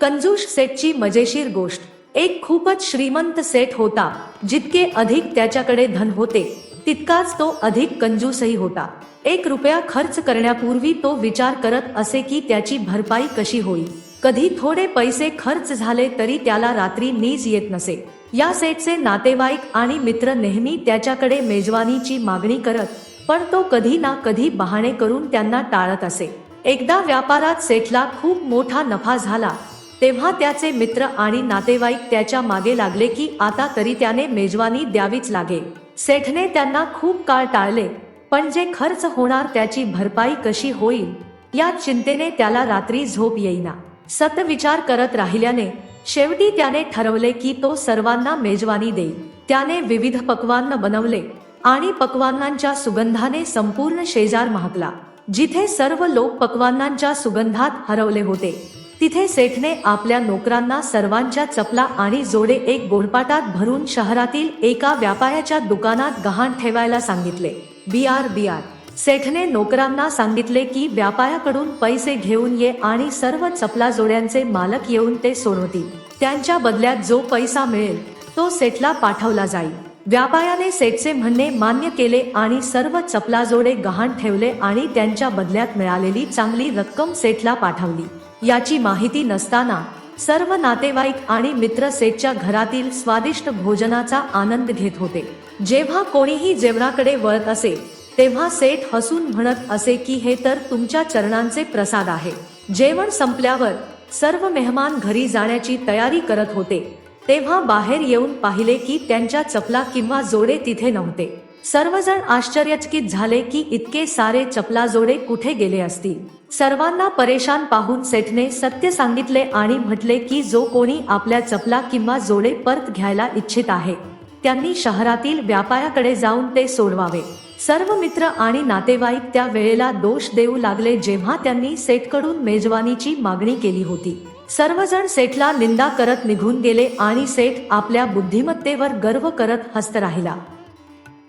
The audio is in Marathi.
कंजूष सेठची मजेशीर गोष्ट. एक खूपच श्रीमंत सेठ होता जितके अधिक त्याच्याकडे धन होते तितकाच तो अधिक कंजूसही होता. एक रुपया खर्च करण्यापूर्वी तो विचार करत असे की त्याची भरपाई कशी होईल. कधी थोडे पैसे खर्च झाले तरी त्याला रात्री नीज येत नसे. या सेटचे नातेवाईक आणि मित्र नेहमी त्याच्याकडे मेजवानीची मागणी करत पण तो कधी ना कधी बहाणे करून त्यांना टाळत असे. एकदा व्यापारात सेठला खूप मोठा नफा झाला तेव्हा त्याचे मित्र आणि नातेवाईक त्याच्यामागे लागले की आता तरी त्याने मेजवानी द्यावीच लागेल सेठने त्यांना खूप काळ टाळले पण जे खर्च होणार त्याची भरपाई कशी होईल या चिंतेने त्याला रात्री झोप येईना. सत विचार करत राहिल्याने शेवटी त्याने ठरवले की तो सर्वांना मेजवानी देईल. त्याने विविध पक्वान्न बनवले आणि पक्वान्नांच्या सुगंधाने संपूर्ण शेजार महकला जिथे सर्व लोक पक्वान्नांच्या सुगंधात हरवले होते. तिथे सेठने आपल्या नोकरांना सर्वांच्या चपला आणि जोडे एक गोडपाटात भरून शहरातील एका व्यापाऱ्याच्या दुकानात गहाण ठेवायला सांगितले. बी आर बी आर. सेठने नोकरांना सांगितले की व्यापाऱ्याकडून पैसे घेऊन ये आणि सर्व चपला जोड्यांचे मालक येऊन ते सोडवतील. त्यांच्या बदल्यात जो पैसा मिळेल तो सेठला पाठवला जाईल. व्यापाऱ्याने सेठचे म्हणणे मान्य केले आणि सर्व चपला जोडे गहाण ठेवले आणि त्यांच्या बदल्यात मिळालेली चांगली रक्कम सेठला पाठवली. याची माहिती नसताना सर्व नातेवाईक आणि मित्र सेठच्या घरातील स्वादिष्ट भोजनाचा आनंद घेत होते. जेव्हा कोणीही जेवणाकडे वळत असे तेव्हा सेठ हसून म्हणत असे की हे तर तुमच्या चरणांचे प्रसाद आहे. जेवण संपल्यावर सर्व मेहमान घरी जाण्याची तयारी करत होते. तेव्हा बाहेर येऊन पाहिले की त्यांच्या चपला किंवा जोडे तिथे नव्हते. सर्वजण आश्चर्यचकित झाले की इतके सारे चपला जोडे कुठे गेले असतील. सर्वांना परेशान पाहून सेठने सत्य सांगितले आणि म्हटले की जो कोणी आपल्या चपला किंवा जोडे परत घ्यायला इच्छित आहे त्यांनी शहरातील व्यापाऱ्याकडे जाऊन ते सोडवावे. सर्व मित्र आणि नातेवाईक त्या वेळेला दोष देऊ लागले जेव्हा त्यांनी सेठकडून मेजवानीची मागणी केली होती. सर्वजण सेठला निंदा करत निघून गेले आणि सेठ आपल्या बुद्धिमत्तेवर गर्व करत हसत राहिला.